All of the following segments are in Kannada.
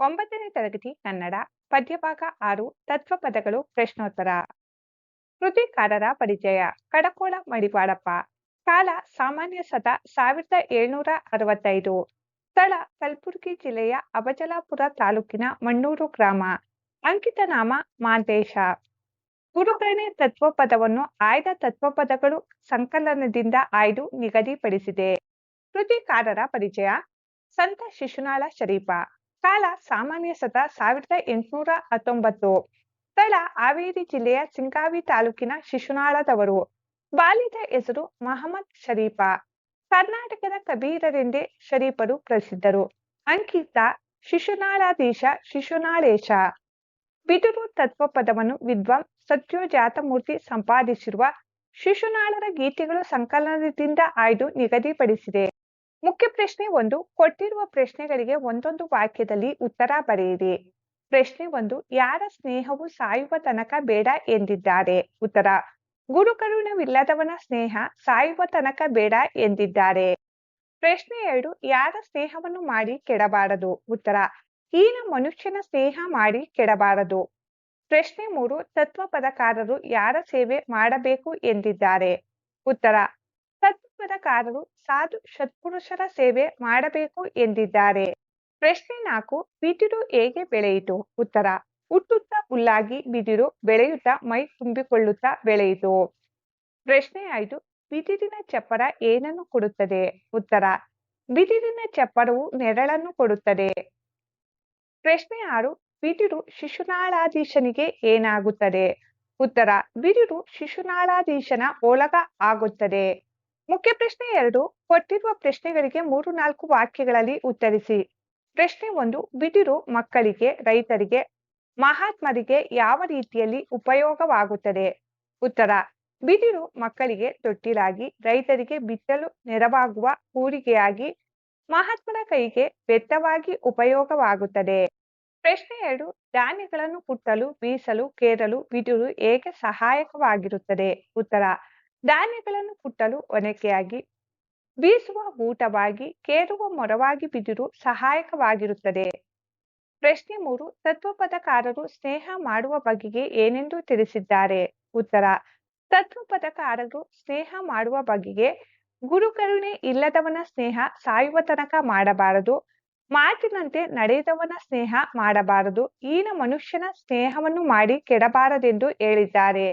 ಒಂಬತ್ತನೇ ತರಗತಿ ಕನ್ನಡ, ಪದ್ಯಭಾಗ ಆರು ತತ್ವ ಪದಗಳು ಪ್ರಶ್ನೋತ್ತರ. ಕೃತಿಕಾರರ ಪರಿಚಯ, ಕಡಕೋಳ, ಮಡಿವಾಳಪ್ಪ. ಕಾಲ ಸಾಮಾನ್ಯ ಸತ ಸಾವಿರದ ಏಳ್ನೂರ ಅರವತ್ತೈದು. ಸ್ಥಳ ಕಲ್ಬುರ್ಗಿ ಜಿಲ್ಲೆಯ ಅಬಜಲಾಪುರ ತಾಲೂಕಿನ ಮಣ್ಣೂರು ಗ್ರಾಮ. ಅಂಕಿತ ನಾಮ ಮಾಂತೇಶ. ಗುರುಗಣೆ ತತ್ವಪದವನ್ನು ಆಯ್ದ ತತ್ವಪದಗಳು ಸಂಕಲನದಿಂದ ಆಯ್ದು ನಿಗದಿಪಡಿಸಿದೆ. ಕೃತಿಕಾರರ ಪರಿಚಯ, ಸಂತ ಶಿಶುನಾಳ ಶರೀಫ. ಕಾಲ ಸಾಮಾನ್ಯ ಸತ ಸಾವಿರದ ಎಂಟುನೂರ ಹತ್ತೊಂಬತ್ತು. ಸ್ಥಳ ಹಾವೇರಿ ಜಿಲ್ಲೆಯ ಸಿಂಗಾವಿ ತಾಲೂಕಿನ ಶಿಶುನಾಳದವರು. ಬಾಲ್ಯದ ಹೆಸರು ಮಹಮ್ಮದ್ ಶರೀಫ. ಕರ್ನಾಟಕದ ಕಬೀರರೆಂದೇ ಶರೀಫರು ಪ್ರಸಿದ್ಧರು. ಅಂಕಿತ ಶಿಶುನಾಳಾಧೀಶ ಶಿಶುನಾಳೇಶ. ಬಿದುರು ತತ್ವಪದವನ್ನು ವಿದ್ವಾನ್ ಸತ್ಯೋಜಾತಮೂರ್ತಿ ಸಂಪಾದಿಸಿರುವ ಶಿಶುನಾಳರ ಗೀತೆಗಳು ಸಂಕಲನದಿಂದ ಆಯ್ದು ನಿಗದಿಪಡಿಸಿದೆ. ಮುಖ್ಯ ಪ್ರಶ್ನೆ ಒಂದು, ಕೊಟ್ಟಿರುವ ಪ್ರಶ್ನೆಗಳಿಗೆ ಒಂದೊಂದು ವಾಕ್ಯದಲ್ಲಿ ಉತ್ತರ ಬರೆಯಿರಿ. ಪ್ರಶ್ನೆ ಒಂದು, ಯಾರ ಸ್ನೇಹವು ಸಾಯುವ ತನಕ ಬೇಡ ಎಂದಿದ್ದಾರೆ? ಉತ್ತರ ಗುರುಕರುಣವಿಲ್ಲದವನ ಸ್ನೇಹ ಸಾಯುವ ತನಕ ಬೇಡ ಎಂದಿದ್ದಾರೆ. ಪ್ರಶ್ನೆ ಎರಡು, ಯಾರ ಸ್ನೇಹವನ್ನು ಮಾಡಿ ಕೆಡಬಾರದು? ಉತ್ತರ ಈನ ಮನುಷ್ಯನ ಸ್ನೇಹ ಮಾಡಿ ಕೆಡಬಾರದು. ಪ್ರಶ್ನೆ ಮೂರು, ತತ್ವಪದಕಾರರು ಯಾರ ಸೇವೆ ಮಾಡಬೇಕು ಎಂದಿದ್ದಾರೆ? ಉತ್ತರ ತತ್ವಪದಕಾರರು ಸಾಧು ಸತ್ಪುರುಷರ ಸೇವೆ ಮಾಡಬೇಕು ಎಂದಿದ್ದಾರೆ. ಪ್ರಶ್ನೆ ನಾಲ್ಕು, ಬಿದಿರು ಹೇಗೆ ಬೆಳೆಯಿತು? ಉತ್ತರ, ಹುಟ್ಟುತ್ತಾ ಹುಲ್ಲಾಗಿ ಬಿದಿರು ಬೆಳೆಯುತ್ತಾ ಮೈ ತುಂಬಿಕೊಳ್ಳುತ್ತಾ ಬೆಳೆಯಿತು. ಪ್ರಶ್ನೆ ಐದು, ಬಿದಿರಿನ ಚಪ್ಪರ ಏನನ್ನು ಕೊಡುತ್ತದೆ? ಉತ್ತರ, ಬಿದಿರಿನ ಚಪ್ಪರವು ನೆರಳನ್ನು ಕೊಡುತ್ತದೆ. ಪ್ರಶ್ನೆ ಆರು, ಬಿದಿರು ಶಿಶುನಾಳಾಧೀಶನಿಗೆ ಏನಾಗುತ್ತದೆ? ಉತ್ತರ, ಬಿದಿರು ಶಿಶುನಾಳಾಧೀಶನ ಒಳಗ ಆಗುತ್ತದೆ. ಮುಖ್ಯ ಪ್ರಶ್ನೆ ಎರಡು. ಕೊಟ್ಟಿರುವ ಪ್ರಶ್ನೆಗಳಿಗೆ ಮೂರು ನಾಲ್ಕು ವಾಕ್ಯಗಳಲ್ಲಿ ಉತ್ತರಿಸಿ. ಪ್ರಶ್ನೆ ಒಂದು, ಬಿದಿರು ಮಕ್ಕಳಿಗೆ, ರೈತರಿಗೆ, ಮಹಾತ್ಮರಿಗೆ ಯಾವ ರೀತಿಯಲ್ಲಿ ಉಪಯೋಗವಾಗುತ್ತದೆ? ಉತ್ತರ, ಬಿದಿರು ಮಕ್ಕಳಿಗೆ ತೊಟ್ಟಿಲಾಗಿ, ರೈತರಿಗೆ ಬಿತ್ತಲು ನೆರವಾಗುವ ಕೂರಿಗೆಯಾಗಿ ಮಹಾತ್ಮನ ಕೈಗೆ ಬೆತ್ತವಾಗಿ ಉಪಯೋಗವಾಗುತ್ತದೆ. ಪ್ರಶ್ನೆ ಎರಡು, ಧಾನ್ಯಗಳನ್ನು ಕುಟ್ಟಲು, ಬೀಸಲು, ಕೇರಲು ಬಿದಿರು ಹೇಗೆ ಸಹಾಯಕವಾಗಿರುತ್ತದೆ? ಉತ್ತರ ಧಾನ್ಯಗಳನ್ನು ಕುಟ್ಟಲು ಒನಕೆಯಾಗಿ, ಬೀಸುವ ಊಟವಾಗಿ, ಕೇರುವ ಮೊರವಾಗಿ ಬಿದಿರು ಸಹಾಯಕವಾಗಿರುತ್ತದೆ. ಪ್ರಶ್ನೆ ಮೂರು ತತ್ವಪದಕಾರರು ಸ್ನೇಹ ಮಾಡುವ ಬಗೆಗೆ ಏನೆಂದು ತಿಳಿಸಿದ್ದಾರೆ? ಉತ್ತರ ತತ್ವಪದಕಾರರು ಸ್ನೇಹ ಮಾಡುವ ಬಗೆಗೆ ಗುರುಕರುಣೆ ಇಲ್ಲದವನ ಸ್ನೇಹ ಸಾಯುವ ತನಕ ಮಾಡಬಾರದು. ಮಾತಿನಂತೆ ನಡೆದವನ ಸ್ನೇಹ ಮಾಡಬಾರದು. ಈನ ಮನುಷ್ಯನ ಸ್ನೇಹವನ್ನು ಮಾಡಿ ಕೆಡಬಾರದೆಂದು ಹೇಳಿದ್ದಾರೆ.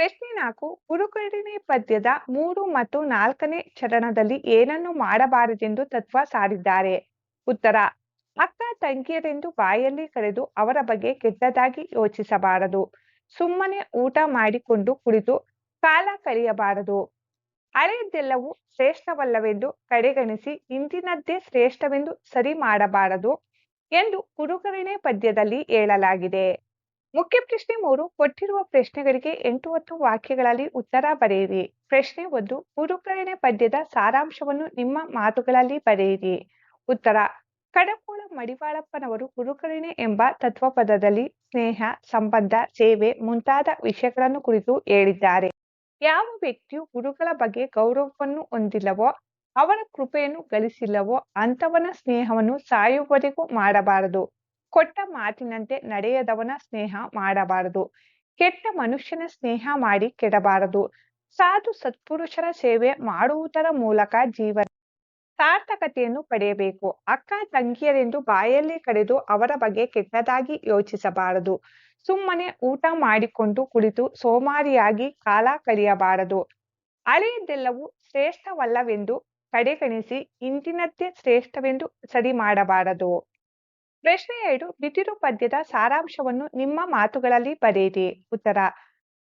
ಪ್ರಶ್ನೆ ನಾಲ್ಕು ಗುರುಕರುಣೆ ಪದ್ಯದ ಮೂರು ಮತ್ತು ನಾಲ್ಕನೇ ಚರಣದಲ್ಲಿ ಏನನ್ನು ಮಾಡಬಾರದೆಂದು ತತ್ವ ಸಾರಿದ್ದಾರೆ? ಉತ್ತರ, ಅಕ್ಕ ತಂಗಿಯರೆಂದು ಬಾಯಲ್ಲಿ ಕರೆದು ಅವರ ಬಗ್ಗೆ ಕೆಟ್ಟದಾಗಿ ಯೋಚಿಸಬಾರದು. ಸುಮ್ಮನೆ ಊಟ ಮಾಡಿಕೊಂಡು ಕುಳಿತು ಕಾಲ ಕಳೆಯಬಾರದು. ಹಳೆಯದೆಲ್ಲವೂ ಶ್ರೇಷ್ಠವಲ್ಲವೆಂದು ಕಡೆಗಣಿಸಿ ಇಂದಿನದ್ದೇ ಶ್ರೇಷ್ಠವೆಂದು ಸರಿ ಮಾಡಬಾರದು ಎಂದು ಗುರುಕರುಣೆ ಪದ್ಯದಲ್ಲಿ ಹೇಳಲಾಗಿದೆ. ಮುಖ್ಯ ಪ್ರಶ್ನೆ ಮೂರು, ಕೊಟ್ಟಿರುವ ಪ್ರಶ್ನೆಗಳಿಗೆ ಎಂಟು ಹತ್ತು ವಾಕ್ಯಗಳಲ್ಲಿ ಉತ್ತರ ಬರೆಯಿರಿ. ಪ್ರಶ್ನೆ ಒಂದು ಗುರುಕರುಣೆ ಪದ್ಯದ ಸಾರಾಂಶವನ್ನು ನಿಮ್ಮ ಮಾತುಗಳಲ್ಲಿ ಬರೆಯಿರಿ. ಉತ್ತರ, ಕಡಕೋಳ ಮಡಿವಾಳಪ್ಪನವರು ಗುರುಕರುಣೆ ಎಂಬ ತತ್ವಪದದಲ್ಲಿ ಸ್ನೇಹ, ಸಂಬಂಧ, ಸೇವೆ ಮುಂತಾದ ವಿಷಯಗಳನ್ನು ಕುರಿತು ಹೇಳಿದ್ದಾರೆ. ಯಾವ ವ್ಯಕ್ತಿಯು ಗುರುಗಳ ಬಗ್ಗೆ ಗೌರವವನ್ನು ಹೊಂದಿಲ್ಲವೋ ಅವರ ಕೃಪೆಯನ್ನು ಗಳಿಸಿಲ್ಲವೋ ಅಂಥವನ ಸ್ನೇಹವನ್ನು ಸಾಯುವವರೆಗೂ ಮಾಡಬಾರದು. ಕೊಟ್ಟ ಮಾತಿನಂತೆ ನಡೆಯದವನ ಸ್ನೇಹ ಮಾಡಬಾರದು. ಕೆಟ್ಟ ಮನುಷ್ಯನ ಸ್ನೇಹ ಮಾಡಿ ಕೆಡಬಾರದು. ಸಾಧು ಸತ್ಪುರುಷರ ಸೇವೆ ಮಾಡುವುದರ ಮೂಲಕ ಜೀವನ ಸಾರ್ಥಕತೆಯನ್ನು ಪಡೆಯಬೇಕು. ಅಕ್ಕ ತಂಗಿಯರೆಂದು ಬಾಯಲ್ಲಿ ಕರೆದು ಅವರ ಬಗ್ಗೆ ಕೆಟ್ಟದಾಗಿ ಯೋಚಿಸಬಾರದು. ಸುಮ್ಮನೆ ಊಟ ಮಾಡಿಕೊಂಡು ಕುಳಿತು ಸೋಮಾರಿಯಾಗಿ ಕಾಲ ಕಳೆಯಬಾರದು. ಹಳೆಯದೆಲ್ಲವೂ ಶ್ರೇಷ್ಠವಲ್ಲವೆಂದು ಕಡೆಗಣಿಸಿ ಇಂದಿನದ್ದೇ ಶ್ರೇಷ್ಠವೆಂದು ಸರಿ ಮಾಡಬಾರದು ಪ್ರಶ್ನೆ ಎರಡು ಬಿದಿರು ಪದ್ಯದ ಸಾರಾಂಶವನ್ನು ನಿಮ್ಮ ಮಾತುಗಳಲ್ಲಿ ಬರೆಯಿರಿ. ಉತ್ತರ,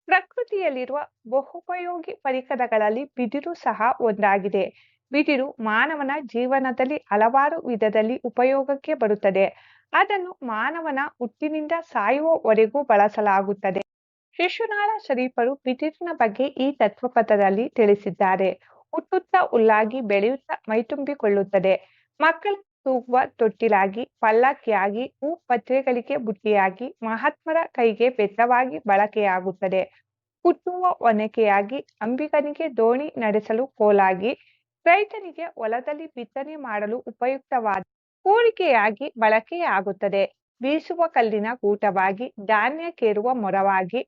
ಪ್ರಕೃತಿಯಲ್ಲಿರುವ ಬಹುಪಯೋಗಿ ಪರಿಕರಗಳಲ್ಲಿ ಬಿದಿರು ಸಹ ಒಂದಾಗಿದೆ. ಬಿದಿರು ಮಾನವನ ಜೀವನದಲ್ಲಿ ಹಲವಾರು ವಿಧದಲ್ಲಿ ಉಪಯೋಗಕ್ಕೆ ಬರುತ್ತದೆ. ಅದನ್ನು ಮಾನವನ ಹುಟ್ಟಿನಿಂದ ಸಾಯುವವರೆಗೂ ಬಳಸಲಾಗುತ್ತದೆ. ಶಿಶುನಾಳ ಶರೀಫರು ಬಿದಿರಿನ ಬಗ್ಗೆ ಈ ತತ್ವಪಥದಲ್ಲಿ ತಿಳಿಸಿದ್ದಾರೆ. ಹುಟ್ಟುತ್ತಾ ಉಲ್ಲಾಗಿ ಬೆಳೆಯುತ್ತಾ ಮೈತುಂಬಿಕೊಳ್ಳುತ್ತದೆ. ಮಕ್ಕಳ ತೂಗುವ ತೊಟ್ಟಿಲಾಗಿ, ಪಲ್ಲಕ್ಕಿಯಾಗಿ ಹೂ ಪತ್ರೆಗಳಿಗೆ ಬುಟ್ಟಿಯಾಗಿ, ಮಹಾತ್ಮರ ಕೈಗೆ ಬೆತ್ತವಾಗಿ ಬಳಕೆಯಾಗುತ್ತದೆ. ಕುಟ್ಟುವ ಒನಕೆಯಾಗಿ, ಅಂಬಿಗನಿಗೆ ದೋಣಿ ನಡೆಸಲು ಕೋಲಾಗಿ, ರೈತನಿಗೆ ಹೊಲದಲ್ಲಿ ಬಿತ್ತನೆ ಮಾಡಲು ಉಪಯುಕ್ತವಾದ ಕೋರಿಕೆಯಾಗಿ ಬಳಕೆಯಾಗುತ್ತದೆ. ಬೀಸುವ ಕಲ್ಲಿನ ಕೂಟವಾಗಿ ಧಾನ್ಯ ಕೇರುವ ಮೊರವಾಗಿ,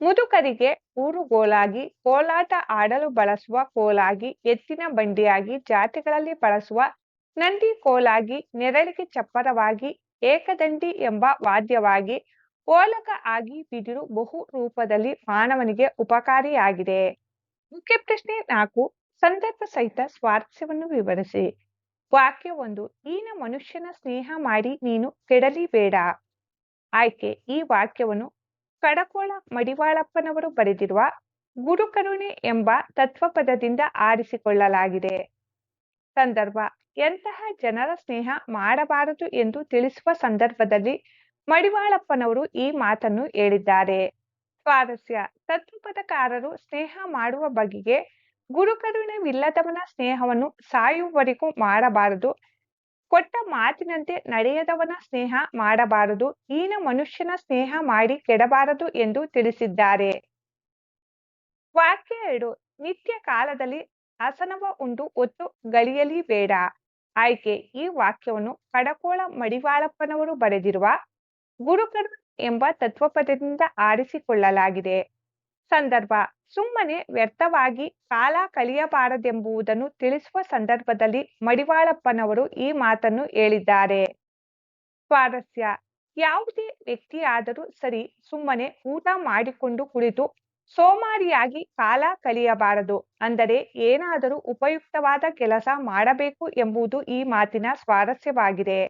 ಮುದುಕರಿಗೆ ಊರುಗೋಲಾಗಿ, ಕೋಲಾಟ ಆಡಲು ಬಳಸುವ ಕೋಲಾಗಿ, ಎತ್ತಿನ ಬಂಡಿಯಾಗಿ ಜಾತಿಗಳಲ್ಲಿ ಬಳಸುವ ನಂದಿ ಕೋಲಾಗಿ ನೆರಳಿಗೆ ಚಪ್ಪರವಾಗಿ ಏಕದಂಡಿ ಎಂಬ ವಾದ್ಯವಾಗಿ ಓಲಕ ಆಗಿ ಬಿದಿರು ಬಹು ರೂಪದಲ್ಲಿ ಮಾನವನಿಗೆ ಉಪಕಾರಿಯಾಗಿದೆ. ಮುಖ್ಯ ಪ್ರಶ್ನೆ ನಾಲ್ಕು, ಸಂದರ್ಭ ಸಹಿತ ಸ್ವಾರಸ್ಯವನ್ನು ವಿವರಿಸಿ. ವಾಕ್ಯ ಒಂದು ಈನ ಮನುಷ್ಯನ ಸ್ನೇಹ ಮಾಡಿ ನೀನು ಕೆಡಲಿ ಬೇಡ ಆಯ್ಕೆ, ಈ ವಾಕ್ಯವನ್ನು ಕಡಕೋಳ ಮಡಿವಾಳಪ್ಪನವರು ಬರೆದಿರುವ ಗುರುಕರುಣೆ ಎಂಬ ತತ್ವಪದದಿಂದ ಆರಿಸಿಕೊಳ್ಳಲಾಗಿದೆ. ಸಂದರ್ಭ. ಎಂತಹ ಜನರ ಸ್ನೇಹ ಮಾಡಬಾರದು ಎಂದು ತಿಳಿಸುವ ಸಂದರ್ಭದಲ್ಲಿ ಮಡಿವಾಳಪ್ಪನವರು ಈ ಮಾತನ್ನು ಹೇಳಿದ್ದಾರೆ. ಸ್ವಾರಸ್ಯ. ತತ್ವಪದಕಾರರು ಸ್ನೇಹ ಮಾಡುವ ಬಗೆಗೆ ಗುರುಕರುಣವಿಲ್ಲದವನ ಸ್ನೇಹವನ್ನು ಸಾಯುವವರೆಗೂ ಮಾಡಬಾರದು. ಕೊಟ್ಟ ಮಾತಿನಂತೆ ನಡೆಯದವನ ಸ್ನೇಹ ಮಾಡಬಾರದು. ಈನ ಮನುಷ್ಯನ ಸ್ನೇಹ ಮಾಡಿ ಕೆಡಬಾರದು ಎಂದು ತಿಳಿಸಿದ್ದಾರೆ. ವಾಕ್ಯ ಎರಡು. ನಿತ್ಯ ಕಾಲದಲ್ಲಿ ಅಸನವ ಉಂಡು ಒತ್ತು ಗಳಿಯಲಿ ಬೇಡ. ಆಯ್ಕೆ ಈ ವಾಕ್ಯವನ್ನು ಕಡಕೋಳ ಮಡಿವಾಳಪ್ಪನವರು ಬರೆದಿರುವ ಗುರುಕರು ಎಂಬ ತತ್ವಪದದಿಂದ ಆರಿಸಿಕೊಳ್ಳಲಾಗಿದೆ. ಸಂದರ್ಭ, ಸುಮ್ಮನೆ ವ್ಯರ್ಥವಾಗಿ ಕಾಲ ಕಳೆಯಬಾರದೆಂಬುದನ್ನು ತಿಳಿಸುವ ಸಂದರ್ಭದಲ್ಲಿ ಮಡಿವಾಳಪ್ಪನವರು ಈ ಮಾತನ್ನು ಹೇಳಿದ್ದಾರೆ. ಸ್ವಾರಸ್ಯ, ಯಾವುದೇ ವ್ಯಕ್ತಿಯಾದರೂ ಸರಿ ಸುಮ್ಮನೆ ಊಟ ಮಾಡಿಕೊಂಡು ಕುಳಿತು ಸೋಮಾರಿಯಾಗಿ ಕಾಲ ಕಳೆಯಬಾರದು ಅಂದರೆ ಏನಾದರೂ ಉಪಯುಕ್ತವಾದ ಕೆಲಸ ಮಾಡಬೇಕು ಎಂಬುದು ಈ ಮಾತಿನ ಸ್ವಾರಸ್ಯವಾಗಿದೆ.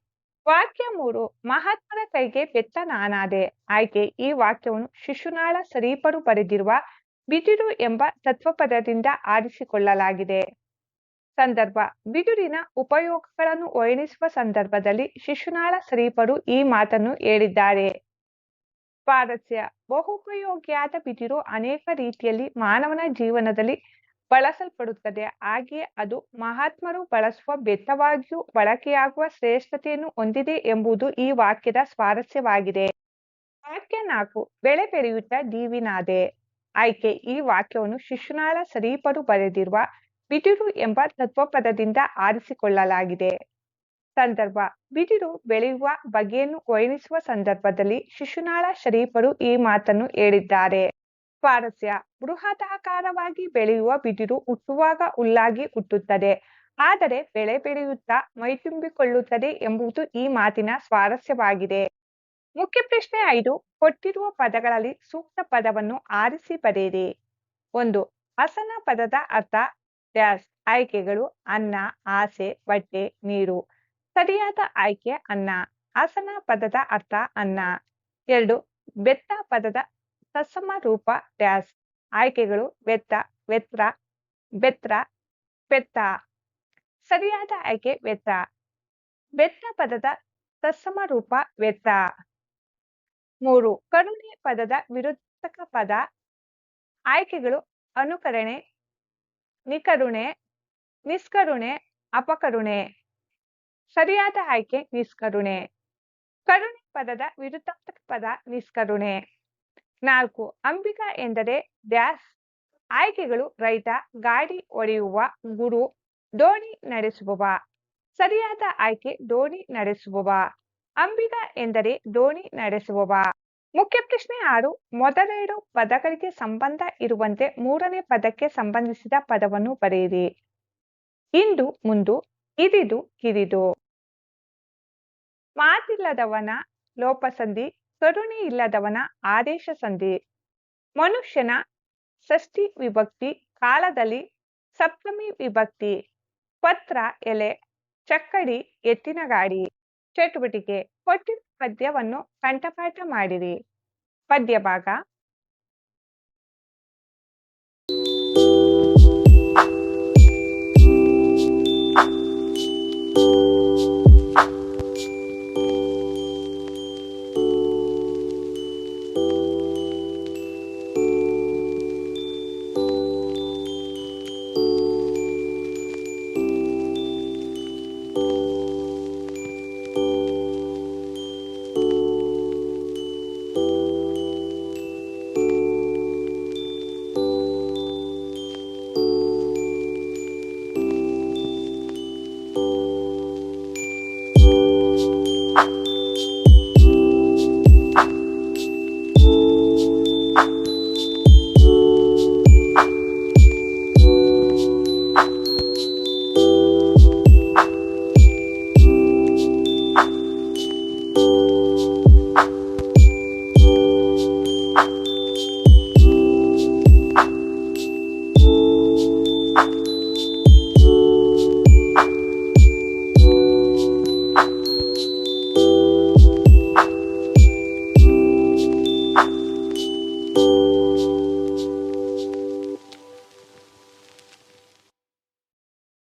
ವಾಕ್ಯ ಮೂರು ಮಹಾತ್ಮರ ಕೈಗೆ ಬೆತ್ತ ನಾನಾದೆ. ಆಯ್ಕೆ, ಈ ವಾಕ್ಯವನ್ನು ಶಿಶುನಾಳ ಸರೀಪರು ಬರೆದಿರುವ ಬಿದಿರು ಎಂಬ ತತ್ವಪದದಿಂದ ಆರಿಸಿಕೊಳ್ಳಲಾಗಿದೆ. ಸಂದರ್ಭ, ಬಿದಿರಿನ ಉಪಯೋಗಗಳನ್ನು ವರ್ಣಿಸುವ ಸಂದರ್ಭದಲ್ಲಿ ಶಿಶುನಾಳ ಸರೀಪರು ಈ ಮಾತನ್ನು ಹೇಳಿದ್ದಾರೆ. ಸ್ವಾರಸ್ಯ ಬಹುಪಯೋಗಿಯಾದ ಬಿದಿರು ಅನೇಕ ರೀತಿಯಲ್ಲಿ ಮಾನವನ ಜೀವನದಲ್ಲಿ ಬಳಸಲ್ಪಡುತ್ತದೆ. ಹಾಗೆಯೇ ಅದು ಮಹಾತ್ಮರು ಬಳಸುವ ಬೆತ್ತವಾಗಿಯೂ ಬಳಕೆಯಾಗುವ ಶ್ರೇಷ್ಠತೆಯನ್ನು ಹೊಂದಿದೆ ಎಂಬುದು ಈ ವಾಕ್ಯದ ಸ್ವಾರಸ್ಯವಾಗಿದೆ. ವಾಕ್ಯ ನಾಲ್ಕು, ಬೆಳೆ ಬೆಳೆಯುತ್ತಾ ದೀವಿನಾದೆ ಆಯ್ಕೆ, ಈ ವಾಕ್ಯವನ್ನು ಶಿಶುನಾಳ ಸರೀಪರು ಬರೆದಿರುವ ಬಿದಿರು ಎಂಬ ತತ್ವಪದದಿಂದ ಆರಿಸಿಕೊಳ್ಳಲಾಗಿದೆ. ಸಂದರ್ಭ. ಬಿದಿರು ಬೆಳೆಯುವ ಬಗೆಯನ್ನು ವರ್ಣಿಸುವ ಸಂದರ್ಭದಲ್ಲಿ ಶಿಶುನಾಳ ಶರೀಫರು ಈ ಮಾತನ್ನು ಹೇಳಿದ್ದಾರೆ. ಸ್ವಾರಸ್ಯ. ಬೃಹದಾಕಾರವಾಗಿ ಬೆಳೆಯುವ ಬಿದಿರು ಹುಟ್ಟುವಾಗ ಹುಲ್ಲಾಗಿ ಹುಟ್ಟುತ್ತದೆ. ಆದರೆ ಬೆಳೆ ಬೆಳೆಯುತ್ತಾ ಮೈತುಂಬಿಕೊಳ್ಳುತ್ತದೆ ಎಂಬುದು ಈ ಮಾತಿನ ಸ್ವಾರಸ್ಯವಾಗಿದೆ. ಮುಖ್ಯ ಪ್ರಶ್ನೆ ಐದು. ಕೊಟ್ಟಿರುವ ಪದಗಳಲ್ಲಿ ಸೂಕ್ತ ಪದವನ್ನು ಆರಿಸಿ ಬರೆಯಿರಿ. ಒಂದು. ಹಸನ ಪದದ ಅರ್ಥ ಡ್ಯಾಶ್. ಆಯ್ಕೆಗಳು ಅನ್ನ, ಆಸೆ, ಬಟ್ಟೆ, ನೀರು. ಸರಿಯಾದ ಆಯ್ಕೆ ಅನ್ನ, ಆಸನ ಪದದ ಅರ್ಥ ಅನ್ನ. ಎರಡು, ಬೆತ್ತ ಪದದ ತತ್ಸಮ ರೂಪ ಡ್ಯಾಸ್. ಆಯ್ಕೆಗಳು ಬೆತ್ತ ವೆತ್ರ ಬೆತ್ರ, ಪೆತ್ತ. ಸರಿಯಾದ ಆಯ್ಕೆ ವೆತ್ತ ಬೆತ್ತ ಪದದ ತತ್ಸಮ ರೂಪ ವೆತ್ತ ಮೂರು, ಕರುಣೆ ಪದದ ವಿರುದ್ಧಕ ಪದ. ಆಯ್ಕೆಗಳು ಅನುಕರಣೆ, ನಿಕರುಣೆ, ನಿಷ್ಕರುಣೆ, ಅಪಕರುಣೆ. ಸರಿಯಾದ ಆಯ್ಕೆ, ನಿಷ್ಕರುಣೆ. ಕರುಣೆ ಪದದ ವಿರುದ್ಧಾರ್ಥಕ ಪದ ನಿಷ್ಕರುಣೆ. ನಾಲ್ಕು, ಅಂಬಿಕಾ ಎಂದರೆ ದ್ಯಾಸ್, ಆಯ್ಕೆಗಳು ರೈತ, ಗಾಡಿ ಒಡೆಯುವ ಗುರು, ದೋಣಿ ನಡೆಸುವವ. ಸರಿಯಾದ ಆಯ್ಕೆ, ದೋಣಿ ನಡೆಸುವವ. ಅಂಬಿಕಾ ಎಂದರೆ ದೋಣಿ ನಡೆಸುವವ. ಮುಖ್ಯ ಪ್ರಶ್ನೆ ಆರು, ಮೊದಲೆರಡು ಪದಗಳಿಗೆ ಸಂಬಂಧ ಇರುವಂತೆ ಮೂರನೇ ಪದಕ್ಕೆ ಸಂಬಂಧಿಸಿದ ಪದವನ್ನು ಬರೆಯಿರಿ. ಇಂದು, ಮುಂದು, ಇದಿದು, ಕಿರಿದು. ಮಾತಿಲ್ಲದವನ ಲೋಪಸಂಧಿ, ಕರುಣೆ ಇಲ್ಲದವನ ಆದೇಶ ಸಂಧಿ. ಮನುಷ್ಯನ ಷಷ್ಠಿ ವಿಭಕ್ತಿ ಕಾಲದಲ್ಲಿ ಸಪ್ತಮಿ ವಿಭಕ್ತಿ. ಪತ್ರ, ಎಲೆ, ಚಕ್ಕಡಿ, ಎತ್ತಿನ ಗಾಡಿ. ಚಟುವಟಿಕೆ ಕೊಟ್ಟಿರುವ ಪದ್ಯವನ್ನು ಕಂಠಪಾಠ ಮಾಡಿರಿ. ಪದ್ಯ ಭಾಗ